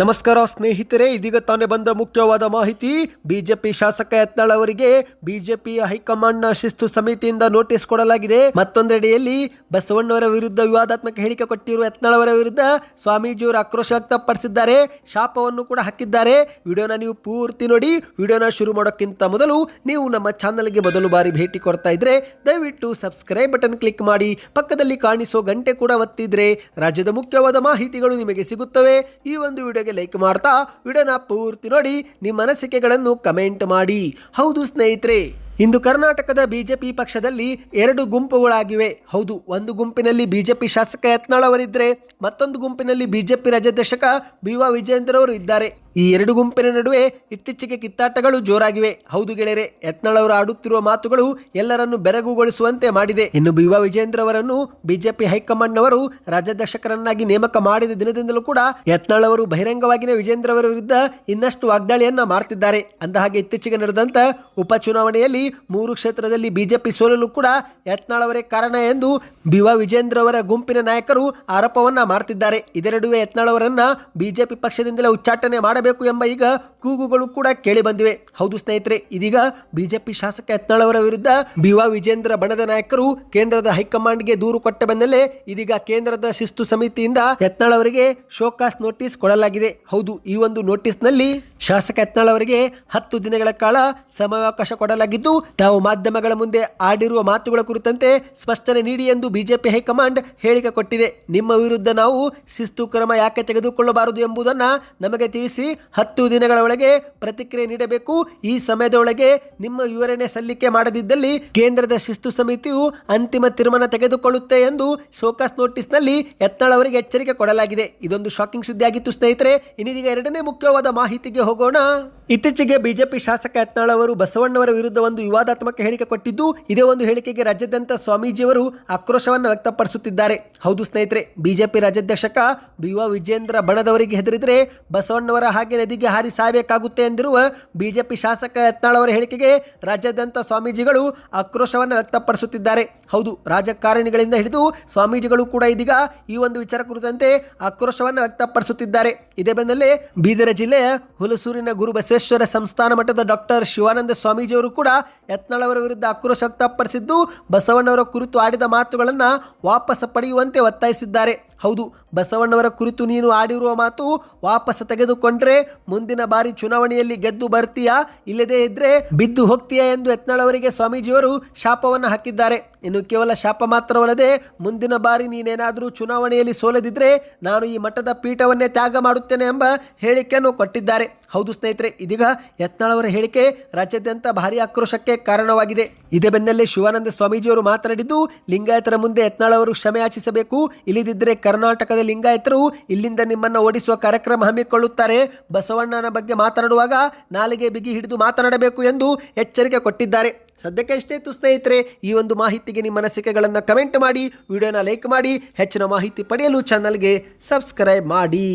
ನಮಸ್ಕಾರ ಸ್ನೇಹಿತರೆ, ಇದೀಗ ತಾನೇ ಬಂದ ಮುಖ್ಯವಾದ ಮಾಹಿತಿ. ಬಿಜೆಪಿ ಶಾಸಕ ಯತ್ನಾಳ್ ಅವರಿಗೆ ಬಿಜೆಪಿ ಹೈಕಮಾಂಡ್ನ ಶಿಸ್ತು ಸಮಿತಿಯಿಂದ ನೋಟಿಸ್ ಕೊಡಲಾಗಿದೆ. ಮತ್ತೊಂದೆಡೆಯಲ್ಲಿ ಬಸವಣ್ಣವರ ವಿರುದ್ಧ ವಿವಾದಾತ್ಮಕ ಹೇಳಿಕೆ ಕೊಟ್ಟಿರುವ ಯತ್ನಾಳವರ ವಿರುದ್ಧ ಸ್ವಾಮೀಜಿಯವರು ಆಕ್ರೋಶ ವ್ಯಕ್ತಪಡಿಸಿದ್ದಾರೆ. ಶಾಪವನ್ನು ಕೂಡ ಹಾಕಿದ್ದಾರೆ. ವಿಡಿಯೋನ ನೀವು ಪೂರ್ತಿ ನೋಡಿ. ವಿಡಿಯೋನ ಶುರು ಮಾಡೋಕ್ಕಿಂತ ಮೊದಲು ನೀವು ನಮ್ಮ ಚಾನಲ್ಗೆ ಮೊದಲು ಬಾರಿ ಭೇಟಿ ಕೊಡ್ತಾ ಇದ್ರೆ ದಯವಿಟ್ಟು ಸಬ್ಸ್ಕ್ರೈಬ್ ಬಟನ್ ಕ್ಲಿಕ್ ಮಾಡಿ. ಪಕ್ಕದಲ್ಲಿ ಕಾಣಿಸೋ ಗಂಟೆ ಕೂಡ ಒತ್ತಿದ್ರೆ ರಾಜ್ಯದ ಮುಖ್ಯವಾದ ಮಾಹಿತಿಗಳು ನಿಮಗೆ ಸಿಗುತ್ತವೆ. ಈ ಒಂದು ವಿಡಿಯೋಗೆ ಲೈಕ್ ಮಾಡ್ತಾ ವಿಡಿಯೋನ ಪೂರ್ತಿ ನೋಡಿ. ನಿಮ್ಮ ಅನಿಸಿಕೆಗಳನ್ನು ಕಮೆಂಟ್ ಮಾಡಿ. ಹೌದು ಸ್ನೇಹಿತರೆ. ಇಂದು ಕರ್ನಾಟಕದ ಬಿಜೆಪಿ ಪಕ್ಷದಲ್ಲಿ ಎರಡು ಗುಂಪುಗಳಾಗಿವೆ. ಹೌದು, ಒಂದು ಗುಂಪಿನಲ್ಲಿ ಬಿಜೆಪಿ ಶಾಸಕ ಯತ್ನಾಳ್ ಅವರಿದ್ದರೆ ಮತ್ತೊಂದು ಗುಂಪಿನಲ್ಲಿ ಬಿಜೆಪಿ ರಾಜ್ಯಾಧ್ಯಕ್ಷಕ ಬಿ ವಾ ವಿಜೇಂದ್ರ ಅವರು ಇದ್ದಾರೆ. ಈ ಎರಡು ಗುಂಪಿನ ನಡುವೆ ಇತ್ತೀಚೆಗೆ ಕಿತ್ತಾಟಗಳು ಜೋರಾಗಿವೆ. ಹೌದು ಗೆಳೆಯರೆ, ಯತ್ನಾಳವರು ಆಡುತ್ತಿರುವ ಮಾತುಗಳು ಎಲ್ಲರನ್ನು ಬೆರಗುಗೊಳಿಸುವಂತೆ ಮಾಡಿದೆ. ಇನ್ನು ಬಿ ವಾ ವಿಜೇಂದ್ರ ಅವರನ್ನು ಬಿಜೆಪಿ ಹೈಕಮಾಂಡ್ನವರು ರಾಜ್ಯಾಧ್ಯಕ್ಷಕರನ್ನಾಗಿ ನೇಮಕ ಮಾಡಿದ ದಿನದಿಂದಲೂ ಕೂಡ ಯತ್ನಾಳವರು ಬಹಿರಂಗವಾಗಿಯೇ ವಿಜೇಂದ್ರ ಅವರ ವಿರುದ್ಧ ಇನ್ನಷ್ಟು ವಾಗ್ದಾಳಿಯನ್ನ ಮಾಡ್ತಿದ್ದಾರೆ. ಅಂದಹಾಗೆ ಇತ್ತೀಚೆಗೆ ನಡೆದಂತ ಉಪಚುನಾವಣೆಯಲ್ಲಿ ಮೂರು ಕ್ಷೇತ್ರದಲ್ಲಿ ಬಿಜೆಪಿ ಸೋಲಲು ಕೂಡ ಯತ್ನಾಳವರೇ ಕಾರಣ ಎಂದು ಬಿ ವಾ ವಿಜೇಂದ್ರ ಅವರ ಗುಂಪಿನ ನಾಯಕರು ಆರೋಪವನ್ನ ಮಾಡ್ತಿದ್ದಾರೆ. ಇದರ ನಡುವೆ ಯತ್ನಾಳವರನ್ನ ಬಿಜೆಪಿ ಪಕ್ಷದಿಂದಲೇ ಉಚ್ಚಾಟನೆ ಮಾಡಬೇಕು. ಎಂಬ ಈಗ ಕೂಗುಗಳು ಕೂಡ ಕೇಳಿ ಬಂದಿವೆ. ಹೌದು ಸ್ನೇಹಿತರೆ, ಇದೀಗ ಬಿಜೆಪಿ ಶಾಸಕ ಯತ್ನಾಳ್ ವಿರುದ್ಧ ಬಿವಾ ವಿಜೇಂದ್ರ ಬಣದ ನಾಯಕರು ಕೇಂದ್ರದ ಹೈಕಮಾಂಡ್ಗೆ ದೂರು ಕೊಟ್ಟ ಬೆನ್ನಲ್ಲೇ ಇದೀಗ ಕೇಂದ್ರದ ಶಿಸ್ತು ಸಮಿತಿಯಿಂದ ಯತ್ನಾಳ್ ಅವರಿಗೆ ಶೋಕಾಸ್ ನೋಟಿಸ್ ಕೊಡಲಾಗಿದೆ. ಹೌದು, ಈ ಒಂದು ನೋಟಿಸ್ನಲ್ಲಿ ಶಾಸಕ ಯತ್ನಾಳ್ ಅವರಿಗೆ ಹತ್ತು ದಿನಗಳ ಕಾಲ ಸಮಯಾವಕಾಶ ಕೊಡಲಾಗಿದ್ದು, ತಾವು ಮಾಧ್ಯಮಗಳ ಮುಂದೆ ಆಡಿರುವ ಮಾತುಗಳ ಕುರಿತಂತೆ ಸ್ಪಷ್ಟನೆ ನೀಡಿ ಎಂದು ಬಿಜೆಪಿ ಹೈಕಮಾಂಡ್ ಹೇಳಿಕೆ ಕೊಟ್ಟಿದೆ. ನಿಮ್ಮ ವಿರುದ್ಧ ನಾವು ಶಿಸ್ತು ಕ್ರಮ ಯಾಕೆ ತೆಗೆದುಕೊಳ್ಳಬಾರದು ಎಂಬುದನ್ನ ನಮಗೆ ತಿಳಿಸಿ ಹತ್ತು ದಿನಗಳ ಒಳಗೆ ಪ್ರತಿಕ್ರಿಯೆ ನೀಡಬೇಕು. ಈ ಸಮಯದ ಒಳಗೆ ನಿಮ್ಮ ವಿವರಣೆ ಸಲ್ಲಿಕೆ ಮಾಡದಿದ್ದಲ್ಲಿ ಕೇಂದ್ರದ ಶಿಸ್ತು ಸಮಿತಿಯು ಅಂತಿಮ ತೀರ್ಮಾನ ತೆಗೆದುಕೊಳ್ಳುತ್ತೆ ಎಂದು ಶೋಕಾಸ್ ನೋಟಿಸ್ನಲ್ಲಿ ಯತ್ನಾಳ್ ಅವರಿಗೆ ಎಚ್ಚರಿಕೆ ಕೊಡಲಾಗಿದೆ. ಇದೊಂದು ಶಾಕಿಂಗ್ ಸುದ್ದಿ ಆಗಿತ್ತು ಸ್ನೇಹಿತರೆ. ಇನ್ನಿದೀಗ ಎರಡನೇ ಮುಖ್ಯವಾದ ಮಾಹಿತಿಗೆ ಹೋಗೋಣ. ಇತ್ತೀಚೆಗೆ ಬಿಜೆಪಿ ಶಾಸಕ ಯತ್ನಾಳ್ ಅವರು ಬಸವಣ್ಣವರ ವಿರುದ್ಧ ಒಂದು ವಿವಾದಾತ್ಮಕ ಹೇಳಿಕೆ ಕೊಟ್ಟಿದ್ದು, ಇದೇ ಒಂದು ಹೇಳಿಕೆಗೆ ರಾಜ್ಯಾದ್ಯಂತ ಸ್ವಾಮೀಜಿಯವರು ಆಕ್ರೋಶವನ್ನು ವ್ಯಕ್ತಪಡಿಸುತ್ತಿದ್ದಾರೆ. ಹೌದು ಸ್ನೇಹಿತರೆ, ಬಿಜೆಪಿ ರಾಜ್ಯಾಧ್ಯಕ್ಷಕ ಬಿ ವಿಜೇಂದ್ರ ಬಣದವರಿಗೆ ಹೆದರಿದ್ರೆ ಬಸವಣ್ಣವರ ಹಾಗೆ ನದಿಗೆ ಹಾರಿ ಸಾಯಬೇಕಾಗುತ್ತೆ ಎಂದಿರುವ ಬಿಜೆಪಿ ಶಾಸಕ ಯತ್ನಾಳ್ ಅವರ ಹೇಳಿಕೆಗೆ ರಾಜ್ಯಾದ್ಯಂತ ಸ್ವಾಮೀಜಿಗಳು ಆಕ್ರೋಶವನ್ನು ವ್ಯಕ್ತಪಡಿಸುತ್ತಿದ್ದಾರೆ. ಹೌದು, ರಾಜಕಾರಣಿಗಳಿಂದ ಹಿಡಿದು ಸ್ವಾಮೀಜಿಗಳು ಕೂಡ ಇದೀಗ ಈ ಒಂದು ವಿಚಾರ ಕುರಿತಂತೆ ಆಕ್ರೋಶವನ್ನು ವ್ಯಕ್ತಪಡಿಸುತ್ತಿದ್ದಾರೆ. ಇದೇ ಬೆನ್ನಲ್ಲೇ ಬೀದರ ಜಿಲ್ಲೆಯ ಹುಲಸೂರಿನ ಗುರು ಸಂಸ್ಥಾನ ಮಠದ ಡಾಕ್ಟರ್ ಶಿವಾನಂದ ಸ್ವಾಮೀಜಿಯವರು ಕೂಡ ಯತ್ನಾಳವರ ವಿರುದ್ಧ ಆಕ್ರೋಶ ವ್ಯಕ್ತಪಡಿಸಿದ್ದು ಬಸವಣ್ಣವರ ಕುರಿತು ಆಡಿದ ಮಾತುಗಳನ್ನು ವಾಪಸ್ ಪಡೆಯುವಂತೆ ಒತ್ತಾಯಿಸಿದ್ದಾರೆ. ಹೌದು, ಬಸವಣ್ಣವರ ಕುರಿತು ನೀನು ಆಡಿರುವ ಮಾತು ವಾಪಸ್ ತೆಗೆದುಕೊಂಡ್ರೆ ಮುಂದಿನ ಬಾರಿ ಚುನಾವಣೆಯಲ್ಲಿ ಗೆದ್ದು ಬರ್ತೀಯಾ? ಇಲ್ಲದೇ ಇದ್ರೆ ಬಿದ್ದು ಹೋಗ್ತೀಯಾ ಎಂದು ಯತ್ನಾಳ್ ಅವರಿಗೆ ಸ್ವಾಮೀಜಿಯವರು ಶಾಪವನ್ನು ಹಾಕಿದ್ದಾರೆ. ಇನ್ನು ಕೇವಲ ಶಾಪ ಮಾತ್ರವಲ್ಲದೆ ಮುಂದಿನ ಬಾರಿ ನೀನೇನಾದರೂ ಚುನಾವಣೆಯಲ್ಲಿ ಸೋಲದಿದ್ರೆ ನಾನು ಈ ಮಠದ ಪೀಠವನ್ನೇ ತ್ಯಾಗ ಮಾಡುತ್ತೇನೆ ಎಂಬ ಹೇಳಿಕೆಯನ್ನು ಕೊಟ್ಟಿದ್ದಾರೆ. ಹೌದು ಸ್ನೇಹಿತರೆ, ಇದೀಗ ಯತ್ನಾಳ್ ಅವರ ಹೇಳಿಕೆ ರಾಜ್ಯಾದ್ಯಂತ ಭಾರಿ ಆಕ್ರೋಶಕ್ಕೆ ಕಾರಣವಾಗಿದೆ. ಇದೇ ಬೆನ್ನಲ್ಲೇ ಶಿವಾನಂದ ಸ್ವಾಮೀಜಿಯವರು ಮಾತನಾಡಿದ್ದು, ಲಿಂಗಾಯತರ ಮುಂದೆ ಯತ್ನಾಳವರು ಕ್ಷಮೆ ಯಾಚಿಸಬೇಕು ಇಲ್ಲದಿದ್ದರೆ ಕರ್ನಾಟಕದ ಲಿಂಗಾಯತರು ಇಲ್ಲಿಂದ ನಿಮ್ಮನ್ನು ಓಡಿಸುವ ಕಾರ್ಯಕ್ರಮ ಹಮ್ಮಿಕೊಳ್ಳುತ್ತಾರೆ. ಬಸವಣ್ಣನ ಬಗ್ಗೆ ಮಾತನಾಡುವಾಗ ನಾಲಿಗೆ ಬಿಗಿ ಹಿಡಿದು ಮಾತನಾಡಬೇಕು ಎಂದು ಎಚ್ಚರಿಕೆ ಕೊಟ್ಟಿದ್ದಾರೆ. ಸದ್ಯಕ್ಕೆ ಇಷ್ಟೇ ಇತ್ತು ಸ್ನೇಹಿತರೆ, ಈ ಒಂದು ಮಾಹಿತಿಗೆ ನಿಮ್ಮ ಅನಿಸಿಕೆಗಳನ್ನು ಕಮೆಂಟ್ ಮಾಡಿ, ವಿಡಿಯೋನ ಲೈಕ್ ಮಾಡಿ, ಹೆಚ್ಚಿನ ಮಾಹಿತಿ ಪಡೆಯಲು ಚಾನಲ್ಗೆ ಸಬ್ಸ್ಕ್ರೈಬ್ ಮಾಡಿ.